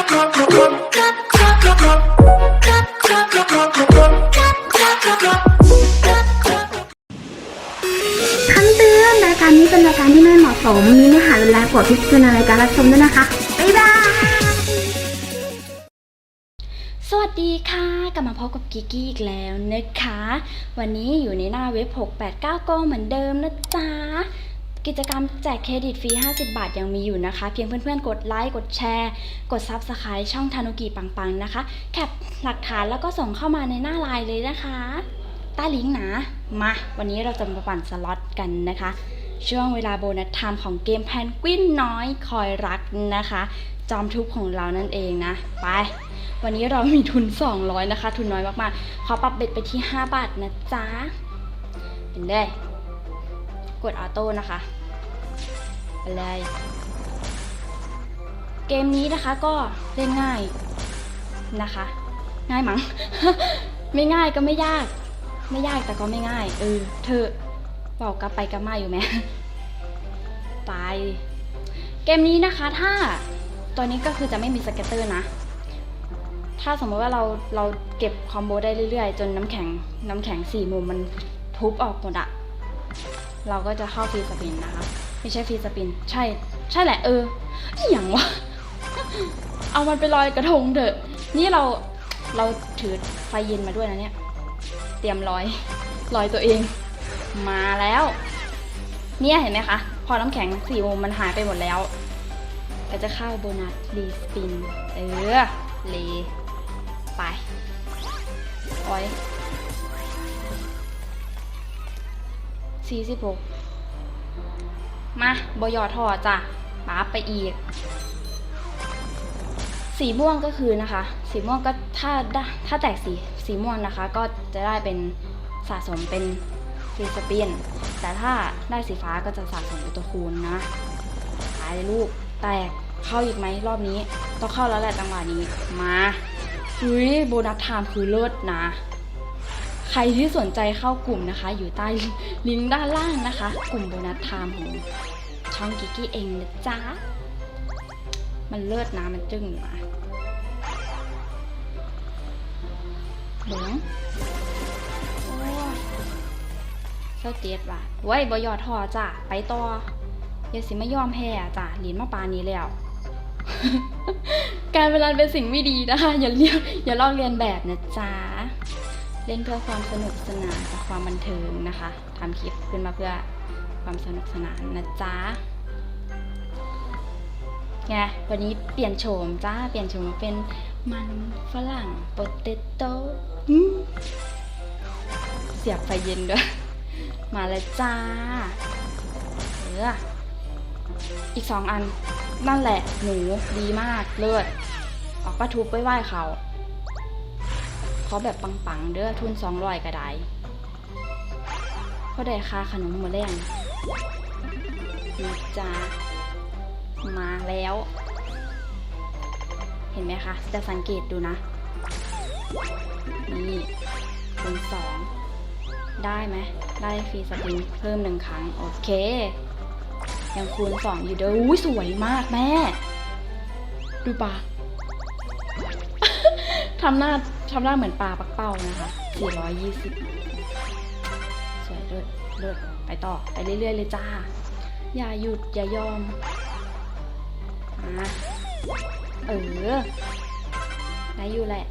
คำเตือนรายการนี้เป็นรายการที่ไม่เหมาะสม มีเนื้อหารุนแรงกว่าพิจารณาในการรับชมด้วยนะคะ บ๊ายบาย สวัสดีค่ะ กลับมาพบกับกิกกี้อีกแล้วนะคะ วันนี้อยู่ในหน้าเว็บ 689 ก็เหมือนเดิมนะจ๊ะ กิจกรรมแจกเครดิตฟรี 50 บาทยังมีอยู่นะคะ เพียงเพื่อนๆ กดไลค์ กดแชร์ กด Subscribe ช่องทานุกิปังๆ นะคะ แคปหลักฐานแล้วก็ส่งเข้ามาในหน้าไลน์เลยนะคะ ใต้ลิงก์นะ มา วันนี้เราจะมาปั่นสล็อตกันนะคะ ช่วงเวลาโบนัสไทม์ของเกมแพนกวินน้อยคอยรักนะคะ จอมทุบของเรานั่นเองนะ ไป วันนี้เรามีทุน 200 นะคะ ทุนน้อยมากๆ ขอปรับเบ็ดไปที่ 5 บาทนะจ๊ะเป็นได้กดออโต้นะคะ ไปเลย เกมนี้นะคะก็เล่นง่ายนะคะ ง่ายมั้ง ไม่ง่ายก็ไม่ยาก ไม่ยากแต่ก็ไม่ง่าย เออ เธอบอกกลับไปกลับมาอยู่ไหมตายเกมนี้นะคะ ถ้าตัวนี้ก็คือจะไม่มีสเก็ตเตอร์นะ ถ้าสมมติว่าเราเราเก็บคอมโบได้เรื่อยๆ จนน้ำแข็งน้ำแข็งสี่มุมมันทุบออกหมดอะเราก็จะเข้าฟรีสปินนะคะ ไม่ใช่ฟรีสปิน ใช่ ใช่แหละเอออย่างวะ เอามันไปลอยกระทงเถอะ นี่เรา เราถือไฟเย็นมาด้วยนะเนี่ย เตรียมลอย ลอยตัวเอง มาแล้ว เนี่ยเห็นไหมคะ พอน้ำแข็งสีมันหายไปหมดแล้ว ก็จะเข้าโบนัสรีสปิน เออ เล ไปโอ้ยสี่สิบหก มาบอยอทอจ้ะป๊าไปอีก สีม่วงก็คือนะคะ สีม่วงก็ถ้าได้ถ้าแตกสีสีม่วงนะคะ ก็จะได้เป็นสะสมเป็นฟรีสปินแต่ถ้าได้สีฟ้าก็จะสะสมเป็นตัวคูณนะหายลูกแตกเข้าอีกไหมรอบนี้ ต้องเข้าแล้วแหละจังหวะนี้มาอุ้ยโบนัสไทม์คือเลิศนะ ใครที่สนใจเข้ากลุ่มนะคะ อยู่ใต้ลิงก์ด้านล่างนะคะ กลุ่มโบนัสไทม์ของช่องกิกกี้เองนะจ๊ะ มันเลิศนะมันจึ้งอยู่นะเหลืองโอ้เจ้าเจ็ดบาทไว้ยบอยอทอจ้ะ ไปต่ออย่าสิไม่ยอมแพ้จ้ะหลินมาปานนี้แล้ว การเวลาเป็นสิ่งไม่ดีนะคะ อย่าเรียกอย่าลอกเรียนแบบนะจ๊ะ เล่นเพื่อความสนุกสนานกับความบันเทิงนะคะทำคลิปขึ้นมาเพื่อความสนุกสนานนะจ๊ะไงวันนี้เปลี่ยนโฉมจ้า เปลี่ยนโฉมมาเป็นมันฝรั่งโปเตโต้เสียบไฟเย็นด้วย มาแล้วจ้า เออ อีกสองอัน นั่นแหละ หนูดีมาก เลิศ ออกป้าทุบไว้ไหว้เขา ขาแบบปังๆ เด้อทุนสองร้อยก็ได้เขาได้ค่าขนมมดแรงนะจ้ามาแล้ว เห็นไหมคะจะสังเกตดูนะ นี่คูณสองได้ไหม ได้ฟรีสปินเพิ่มหนึ่งครั้ง โอเค ยังคูณสองอยู่เด้ออุ้ยสวยมากแม่ ดูปลาทำหน้า ทำหน้าเหมือนปลาปักเป้านะคะ 420 สวยเลิศเลิศไปต่อ ไปเรื่อยๆเลยจ้า อย่าหยุด อย่ายอมมาเออ ได้อยู่แหละ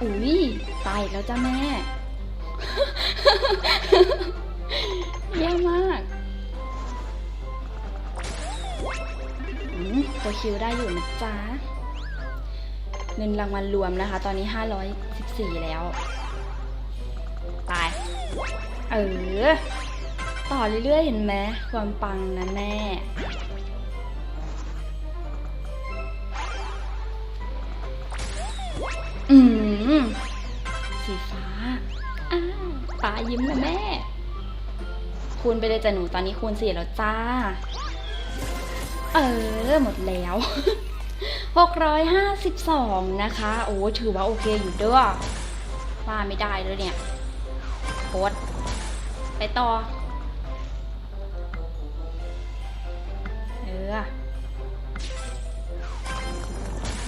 อุ้ยตายแล้วจ้าแม่เยี่ยมมาก ตัวคิวได้อยู่นะจ๊ะ เงินรางวัลรวมนะคะ ตอนนี้ 514 แล้ว ตาย เออ ต่อเรื่อยๆ เห็นไหมความปังนะแม่ อืม สีฟ้า อ้าตายิ้มนะแม่ คูณไปเลยจ้ะหนูตอนนี้คูณสี่แล้วจ้า เออ หมดแล้ว 652 นะคะ โอ้ถือว่าโอเคอยู่เด้อว่าไม่ได้เลยเนี่ยโคตรไปต่อ เออ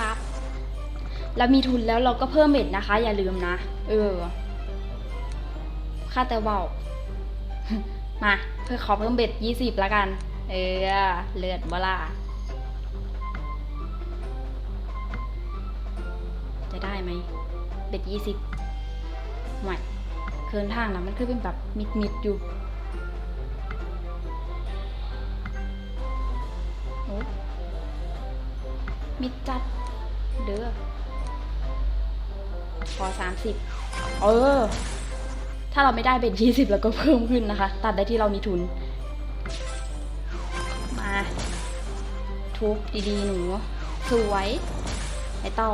ปั๊บแล้วมีทุนแล้วเราก็เพิ่มเบ็ดนะคะ อย่าลืมนะ เออ ค่าแต่เบามา เพื่อขอเพิ่มเบ็ดยี่สิบละกัน เออ เลือดบล่าจะได้ไหมเบ็ดยี่สิบไม่เคินทางนะมันคือเป็นแบบมิดมิดอยู่โอ้มิดจัด เด้อขอสามสิบเออ ถ้าเราไม่ได้เป็นยี่สิบแล้วก็เพิ่มขึ้นนะคะ ตัดได้ที่เรามีทุน ทุบดีๆ หนู สวย ไปต่อ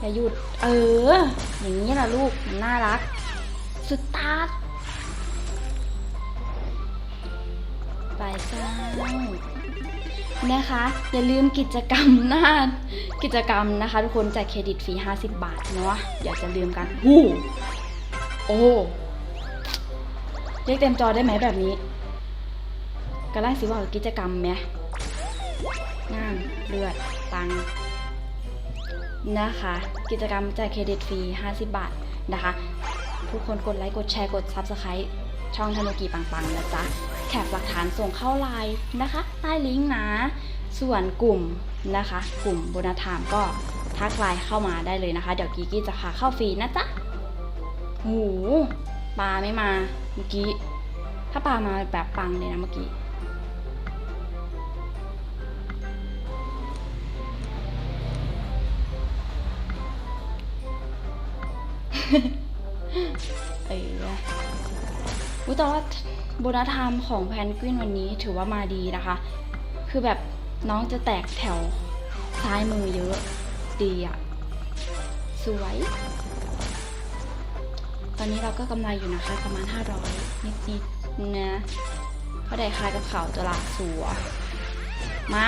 อย่าหยุด เออ อย่างนี้ล่ะลูก มันน่ารักสุดตาร์ท ไปจ้านะคะ อย่าลืมกิจกรรมหน้า กิจกรรมนะคะ ทุกคนแจกเครดิตฟรี 50 บาทเนาะอย่าจะลืมกันหูโอ้เรียกเต็มจอได้ไหมแบบนี้กระไรสิว่ากิจกรรมไหม ง่างเลือด ตังนะคะ กิจกรรมแจกเครดิตฟรี 50 บาทนะคะ ทุกคนกดไลค์ กดแชร์ กด Subscribe ช่องธนุกีปังๆนะจ๊ะ แคปหลักฐานส่งเข้าไลน์นะคะ ใต้ลิงก์นะ ส่วนกลุ่มนะคะ กลุ่มโบนาทามก็ทักไลน์เข้ามาได้เลยนะคะ เดี๋ยวกีกี้จะพาเข้าฟรีนะจ๊ะหูปลาไม่มาเมื่อกี้ ถ้าปลามาแบบปังเลยนะเมื่อกี้ เอออุ้ยแต่ว่าโบนัสไทม์ของแพนกวินวันนี้ถือว่ามาดีนะคะ คือแบบน้องจะแตกแถวซ้ายมือเยอะ ดีอะสวย ตอนนี้เราก็กำไรอยู่นะคะ ประมาณ 500 นิดๆนะเขาะได้คายกับเขาตัวละสัว มา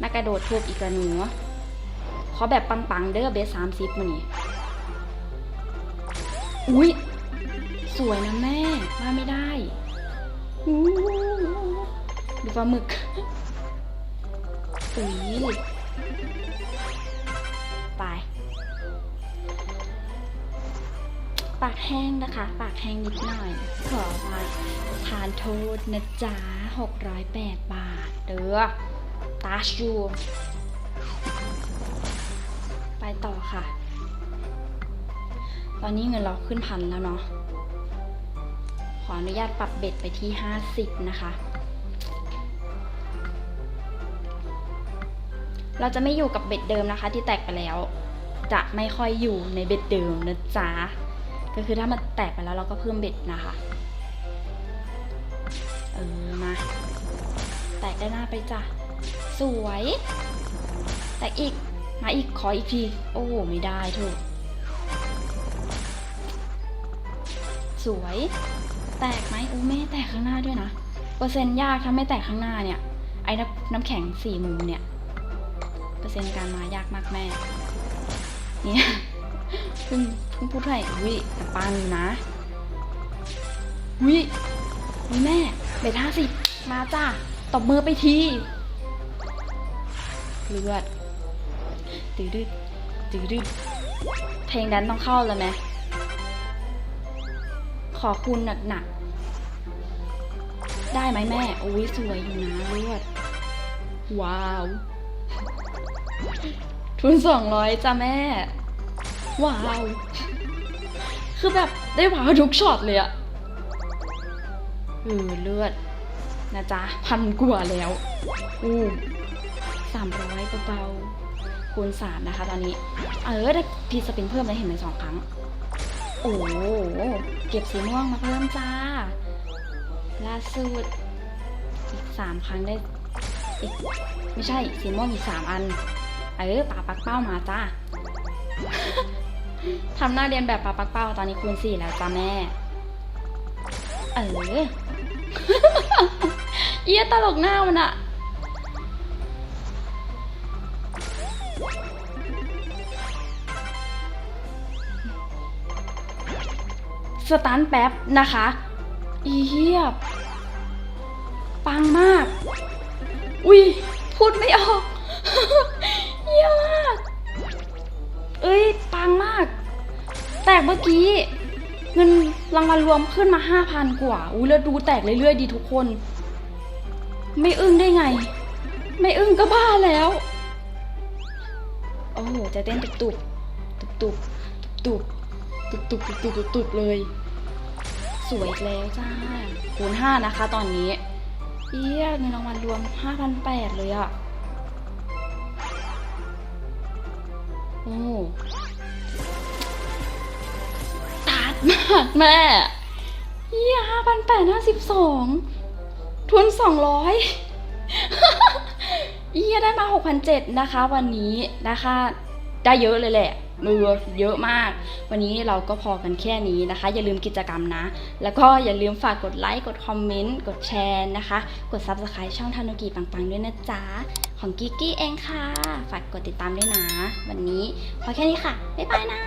มากระโดดทุบอีกกระหนูขอแบบปังๆ เด้อเบสสามสิบมานี่ อุ้ยสวยนะแม่ว่าไม่ได้ดูปลาหมึกอุ้ยไปปากแห้งนะคะ ปากแห้งนิดหน่อย ขอมาทานโทษนะจ๊ะ608 บาท เด้อตาชู ไปต่อค่ะ ตอนนี้เงินเราขึ้นพันแล้วเนาะ ขออนุญาตปรับเบ็ดไปที่ 50 นะคะ เราจะไม่อยู่กับเบ็ดเดิมนะคะ ที่แตกไปแล้ว จะไม่ค่อยอยู่ในเบ็ดเดิมนะจ๊ะ ก็คือถ้ามันแตกไปแล้วเราก็เพิ่มเบ็ดนะคะ เออมา แตกได้หน้าไปจ้ะ สวย แตกอีก มาอีกขออีกที โอ้ไม่ได้เถอ สวย แตกไหมโอ้ไม่แตกข้างหน้าด้วยนะ เปอร์เซ็นต์ยากถ้าไม่แตกข้างหน้าเนี่ย ไอ้น้ำแข็งสี่มุมเนี่ย เปอร์เซ็นต์การมายากมากแม่ เนี่ยเพิ่งเพิ่งพูดให้วิแต่ปังอยู่นะ วิวิแม่เบ็ดห้าสิบมาจ้าตบมือไปทีเลือดตืดดืดตืดดืดเพลงนั้นต้องเข้าแล้วไหม ขอคุณหนักๆ ได้ไหมแม่ โอ้ยสวยอยู่นะเลือดว้าว ทุนสองร้อยจ้ะแม่ ว้าว คือแบบได้ว้าวทุกช็อตเลยอะเออเลือด นะจ๊ะ พันกว่าแล้ว อู้สามร้อยเบาๆคูณสามนะคะตอนนี้ เออได้พีสปินเพิ่มเลยเห็นไหมสองครั้ง โอ้โหเก็บสีม่วงมาเพิ่มจ้า ล่าสุด อีกสามครั้งได้ อีก ไม่ใช่ สีม่วงอีกสามอัน เออปาปักเป้ามาจ้าทำหน้าเรียนแบบปาปักเป้าตอนนี้คูณสี่แล้วจ้าแม่ เออเอียตลกหน้ามันอะ สตันแป๊บนะคะ อีเหี้ยปังมาก อุ้ยพูดไม่ออกเยี่ยมาก เอ้ย ปังมาก แตกเมื่อกี้ เงินรางวัลรวมขึ้นมาห้าพันกว่า อุ้ยแล้วดูแตกเรื่อยๆดีทุกคน ไม่อึ้งได้ไง ไม่อึ้งก็บ้าแล้ว โอ้โห จะเต้นตุบตุบตุบตุบตุบ ตุบตุบตุบตุบตุบตุบเลย สวยแล้วจ้าคูณห้านะคะ ตอนนี้เอี้ยเงินรางวัลรวมห้าพันแปดเลยอะโอ้ตัดมากแม่เอี้ยห้าพันแปดห้าสิบสองทุนสองร้อยเอี้ยได้มาหกพันเจ็ดนะคะ วันนี้นะคะ ได้เยอะเลยแหละ มือเยอะมาก วันนี้เราก็พอกันแค่นี้นะคะ อย่าลืมกิจกรรมนะ แล้วก็อย่าลืมฝากกดไลค์กดคอมเมนต์กดแชร์นะคะ กด Subscribe ช่องทานุกิปังๆด้วยนะจ๊ะ ของกิกกี้เองค่ะ ฝากกดติดตามด้วยนะ วันนี้พอแค่นี้ค่ะ บ๊ายบายนะ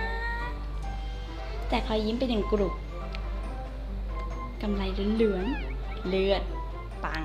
แจกรอยยิ้มไปหนึ่งกลุ่มกำไรเหลือนเลือดปัง